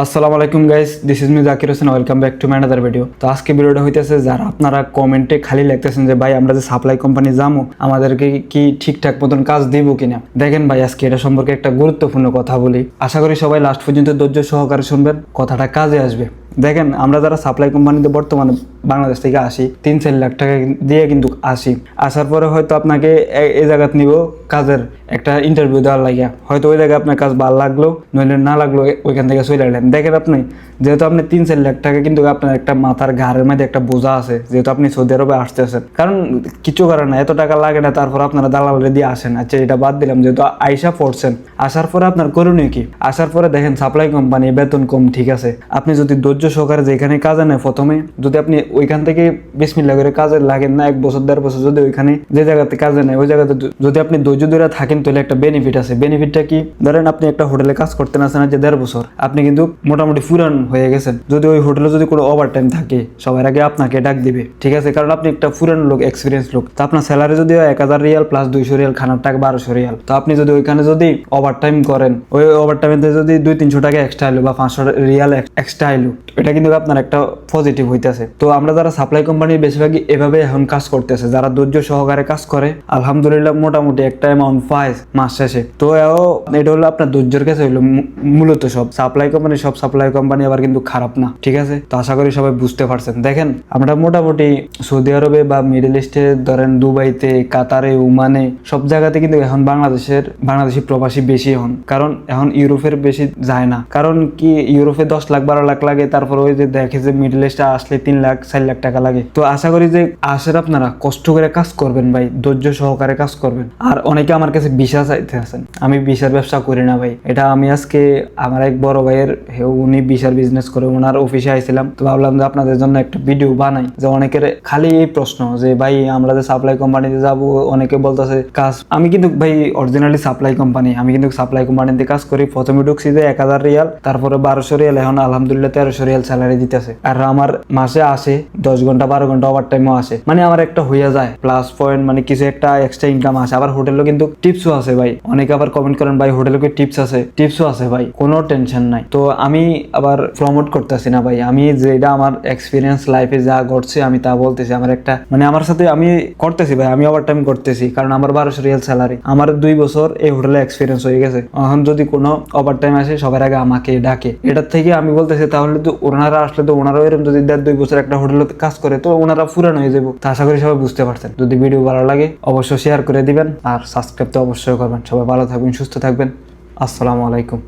আসসালামু আলাইকুম guys this is me Zakir Hossain welcome back to ম্যানাদার video তো আজকে ভিডিওটা হইতেছে, যারা আপনারা কমেন্টে খালি লিখতেছেন যে, ভাই, আমরা যে সাপ্লাই কোম্পানি যাব আমাদেরকে কি ঠিকঠাক মতন কাজ দিব কিনা? দেখেন ভাই, আজকে এটা সম্পর্কে একটা গুরুত্বপূর্ণ কথা বলি। আশা করি সবাই লাস্ট পর্যন্ত ধৈর্য সহকারে শুনবেন, কথাটা কাজে আসবে। দেখেন, আমরা যারা সাপ্লাই কোম্পানিতে বর্তমানে বাংলাদেশ থেকে আসি, তিন চার লাখ টাকা দিয়ে কিন্তু আসি। আসার পরে হয়তো আপনাকে এই জায়গাত নিব কাজের একটা ইন্টারভিউ দেওয়ার লাগিয়া। হয়তো ওই জায়গায় আপনার কাজ ভালো লাগল, নইলে না লাগল ওইখান থেকে চলে এলেন। দেখেন আপনি, যেহেতু আপনি তিন চার লাখ টাকা কিন্তু আপনার একটা মাথার ঘাড়ের মধ্যে একটা বোঝা আছে, যেহেতু আপনি সৌদি আরবে আসতেছেন কারণ কিছু কারণ না এত টাকা লাগে না, তারপর আপনারা দালালে দিয়ে আসেন। আচ্ছা এটা বাদ দিলাম, যেহেতু আইসা পড়ছেন। আসার পরে আপনার করণীয় কি? আসার পরে দেখেন সাপ্লাই কোম্পানি বেতন কম, ঠিক আছে। আপনি যদি ধৈর্য সহকারে যেখানে কাজে নেয় প্রথমে যদি আপনি ওইখান থেকে বিশ বিসমিল্লা করে কাজে লাগেন না, এক বছর, দেড় বছর যদি ওইখানে যে জায়গাতে কাজে নেয় ওই জায়গাতে যদি আপনি ধৈর্য ধরে থাকেন তাহলে একটা বেনিফিট আছে। বেনিফিটটা কি? ধরেন আপনি একটা হোটেলে কাজ করতে না যে দেড় বছর, আপনি কিন্তু মোটামুটি ফুরান হয়ে গেছেন। যদি ওই হোটেলে যদি কোনো ওভার টাইম থাকে, সবার আগে আপনাকে ডাক দিবে, ঠিক আছে? কারণ আপনি একটা ফুরান লোক এক্সপিরিয়েন্স লোক। তো আপনার স্যালারি যদি এক হাজার রিয়াল প্লাস দুইশো রিয়াল, খানার টাকা বারোশো রিয়াল। তো আপনি যদি ওইখানে যদি ওভার টাইম করেন, ওই ওভার টাইমে যদি দুই তিনশো টাকা এক্সট্রা এলো বা পাঁচশো রিয়াল এক্সট্রা এলো এটা কিন্তু আপনার একটা পজিটিভ হইতেছে। তো আমরা যারা সাপ্লাই কোম্পানির বেশিরভাগই এভাবে এখন কাজ করতেছে, যারা ধৈর্য সহকারে কাজ করে, আলহামদুলিল্লাহ মোটামুটি একটা অ্যামাউন্ট পায়। মাস শেষে। তো এটা হলো আপনার ধৈর্যের কাছে হইল মূলত সব। সাপ্লাই কোম্পানি সব সাপ্লাই কোম্পানি আবার কিন্তু খারাপ না, ঠিক আছে? তো আশা করি সবাই বুঝতে পারছেন। দেখেন, আমরা মোটামুটি সৌদি আরবে বা মিডল ইস্টে ধরেন দুবাইতে, কাতারে, ওমানে, সব জায়গাতে কিন্তু এখন বাংলাদেশের, বাংলাদেশি প্রবাসী বেশি হন কারণ এখন ইউরোপের বেশি যায় না। কারণ কি, ইউরোপে দশ লাখ, বারো লাখ লাগে, তারপর ওই যে দেখে যে মিডল ইস্টে আসলে তিন লাখ, চার লাখ টাকা লাগে। তো আশা করি যে আসের আপনারা কষ্ট করে কাজ করবেন ভাই, ধৈর্য সহকারে কাজ করবেন। আর অনেকে আমার কাছে বিশা চাইতে আছেন আমি বিশার ব্যবসা করি না ভাই। এটা আমি আজকে আমার এক বড় ভাইয়ের উনি বিশার বিজনেস করে ওনার অফিসে আইছিলাম। তো ভাবলাম যে আপনাদের জন্য একটা ভিডিও বানাই। যে অনেকের খালি এই প্রশ্ন যে, ভাই, আমরা যে সাপ্লাই কোম্পানিতে যাব, অনেকে বলতেছে, কাজ আমি কিন্তু ভাই অরিজিনালি সাপ্লাই কোম্পানি আমি কিন্তু সাপ্লাই কোম্পানিতে কাজ করি। প্রথমে ঢুকছি যে এক হাজার রিয়াল, তারপরে বারোশো রিয়াল, এখন আলহামদুলিল্লাহ তেরোশো রিয়াল স্যালারি দিতেছে। আর আমার মাসে আসে, দশ ঘণ্টা, বারো ঘণ্টা ওভার টাইমও আসে। মানে আমার একটা হইয়া যায়। প্লাস পয়েন্ট মানে কিছু একটা এক্সট্রা ইনকাম আসে। আবার হোটেলও কিন্তু টিপসও আছে ভাই। অনেকে আবার কমেন্ট করেন, ভাই হোটেলে কি টিপস আছে? টিপসও আছে ভাই, কোনো টেনশন নাই। তো আমি আবার প্রমোট করতেছি না ভাই। আমি যেটা আমার এক্সপিরিয়েন্স লাইফে যা ঘটছে, আমি তা বলতেছি। আমার একটা মানে আমার সাথে আমি করতেছি ভাই, আমি ওভার টাইম করতেছি। কারণ আমার বারোশো রিয়াল স্যালারি আমার দুই বছর এই হোটেলে এক্সপিরিয়েন্স হয়ে গেছে। এখন যদি কোনো ওভার টাইম আসে, সবার আগে আমাকে ডাকে। এটার থেকে আমি বলতেছি, তাহলে তো ওনারা আসলে তো ওনারাও এরকম যদি দেড় দুই বছর একটা হোটেলে কাজ করে, তো ওনারা ফুরান হয়ে যাব। তা আশা করি সবাই বুঝতে পারছেন। যদি ভিডিও ভালো লাগে, অবশ্যই শেয়ার করে দিবেন। আর সাবস্ক্রাইব তো অবশ্যই করবেন। সবাই ভালো থাকবেন সুস্থ থাকবেন। আসসালামু আলাইকুম।